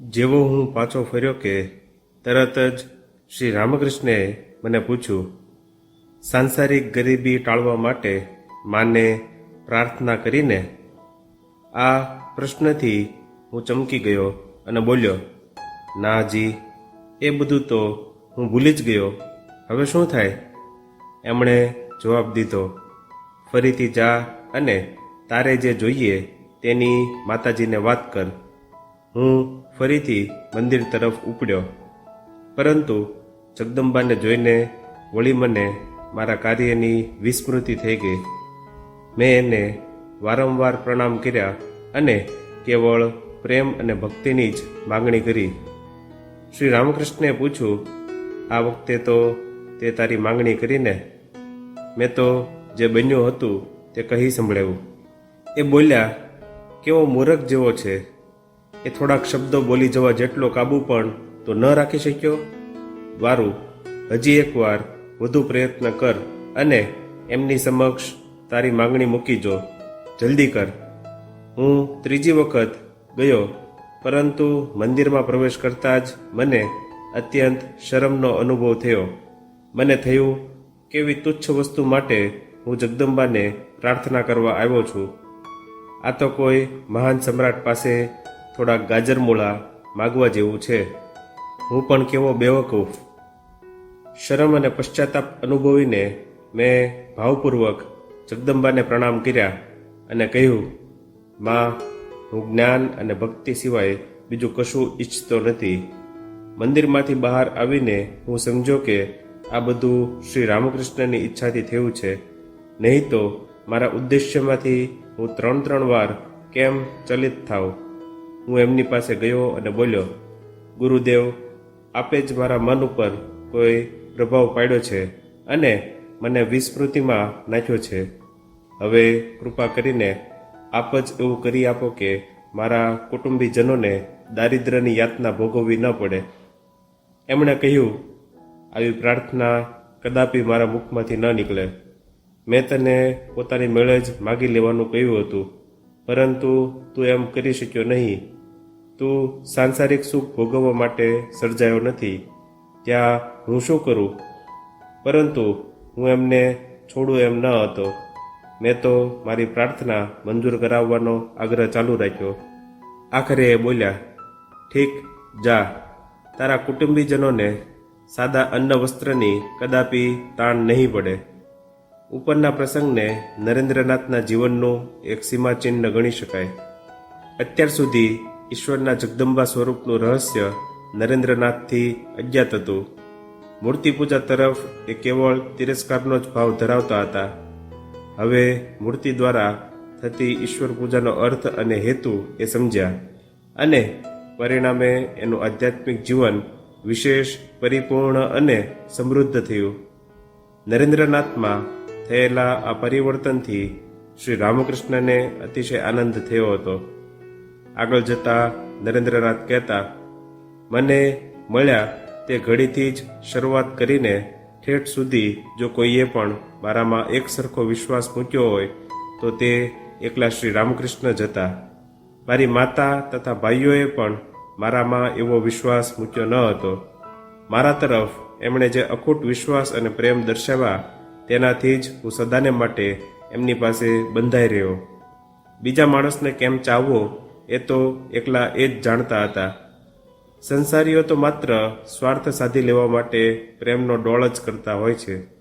જેવો હું પાછો ફર્યો કે તરત જ શ્રી રામકૃષ્ણે મને પૂછ્યું, સાંસારિક ગરીબી ટાળવા માટે માને પ્રાર્થના કરીને? આ પ્રશ્નથી હું ચમકી ગયો અને બોલ્યો, ના જી, એ બધું તો હું ભૂલી જ ગયો. હવે શું થાય? એમણે જવાબ દીધો, ફરીથી જા અને તારે જે જોઈએ તેની માતાજીને વાત કર. હું ફરીથી મંદિર તરફ ઉપડ્યો. પરંતુ જગદંબાને જોઈને વળી મને મારા કાર્યની વિસ્મૃતિ થઈ ગઈ. મેં એને વારંવાર પ્રણામ કર્યા અને કેવળ પ્રેમ અને ભક્તિની જ માગણી કરી. શ્રી રામકૃષ્ણે પૂછ્યું આ વખતે તો તે તારી માંગણી કરીને? મેં તો જે બન્યું હતું તે કહી સંભળાવ્યું એ બોલ્યા, કેવો મૂરખ જેવો છે. એ થોડાક શબ્દો બોલી જવા જેટલો કાબુ પણ તો ન રાખી શક્યો? વારું, હજી એકવાર વધુ પ્રયત્ન કર અને એમની સમક્ષ તારી માંગણી મૂકી જો. જલ્દી કર. હું ત્રીજી વખત ગયો, પરંતુ મંદિરમાં પ્રવેશ કરતાં જ મને અત્યંત શરમનો અનુભવ થયો. મને થયું, કેવી તુચ્છ વસ્તુ માટે હું જગદંબાને પ્રાર્થના કરવા આવ્યો છું. આ તો કોઈ મહાન સમ્રાટ પાસે થોડાક ગાજરમૂળા માગવા જેવું છે. હું પણ કેવો બેવકૂફ. શરમ અને પશ્ચાતાપ અનુભવીને મેં ભાવપૂર્વક જગદંબાને પ્રણામ કર્યા અને કહ્યું, માં, હું જ્ઞાન અને ભક્તિ સિવાય બીજું કશું ઈચ્છતો નથી. મંદિરમાંથી બહાર આવીને હું સમજો કે આ બધું શ્રી રામકૃષ્ણની ઈચ્છાથી થયું છે. નહીં તો મારા ઉદ્દેશ્યમાંથી હું ત્રણ ત્રણ વાર કેમ ચલિત થાવ હું એમની પાસે ગયો અને બોલ્યો, ગુરુદેવ, આપે જ મારા મન ઉપર કોઈ પ્રભાવ પાડ્યો છે અને મને વિસ્મૃતિમાં નાખ્યો છે. હવે કૃપા કરીને આપ જ એવું કરી આપો કે મારા કુટુંબીજનોને દારિદ્ર્યની યાતના ભોગવવી ન પડે. એમણે કહ્યું, આવી પ્રાર્થના કદાપી મારા મુખમાંથી ન નીકળે. મેં તને પોતાની મેળે જ માગી લેવાનું કહ્યું હતું, પરંતુ તું એમ કરી શક્યો નહીં. તું સાંસારિક સુખ ભોગવવા માટે સર્જાયો નથી. ત્યાં હું શું કરું? પરંતુ હું એમને છોડું એમ ન હતો. મેં તો મારી પ્રાર્થના મંજૂર કરાવવાનો આગ્રહ ચાલુ રાખ્યો. આખરે એ બોલ્યા, ઠીક, જા. તારા કુટુંબીજનોને સાદા અન્ન વસ્ત્રની કદાપી તાણ નહીં પડે. ઉપરના પ્રસંગને નરેન્દ્રનાથના જીવનનું એક સીમાચિહ્ન ગણી શકાય. અત્યાર સુધી ઈશ્વરના જગદંબા સ્વરૂપનું રહસ્ય નરેન્દ્રનાથથી અજ્ઞાત હતું. મૂર્તિ પૂજા તરફ એ કેવળ તિરસ્કારનો જ ભાવ ધરાવતા હતા. હવે મૂર્તિ દ્વારા થતી ઈશ્વર પૂજાનો અર્થ અને હેતુ એ સમજ્યા અને પરિણામે એનું આધ્યાત્મિક જીવન વિશેષ, પરિપૂર્ણ અને સમૃદ્ધ થયું. નરેન્દ્રનાથમાં થયેલા આ પરિવર્તનથી શ્રી રામકૃષ્ણને અતિશય આનંદ થયો હતો. આગળ જતા નરેન્દ્રનાથ કહેતા, મને મળ્યા તે ઘડીથી જ શરૂઆત કરીને ઠેઠ સુધી જો કોઈએ પણ મારામાં એક સરખો વિશ્વાસ મૂક્યો હોય, તો તે એકલા શ્રી રામકૃષ્ણ જ હતા. મારી માતા તથા ભાઈઓએ પણ મારામાં એવો વિશ્વાસ મૂક્યો ન હતો. મારા તરફ એમણે જે અખૂટ વિશ્વાસ અને પ્રેમ દર્શાવ્યા, તેનાથી જ હું સદાને માટે એમની પાસે બંધાઈ રહ્યો. બીજા માણસને કેમ ચાવવો એ તો એકલા એ જ જાણતા હતા. સંસારીઓ તો માત્ર સ્વાર્થ સાધી લેવા માટે પ્રેમનો ડોળ જ કરતા હોય છે.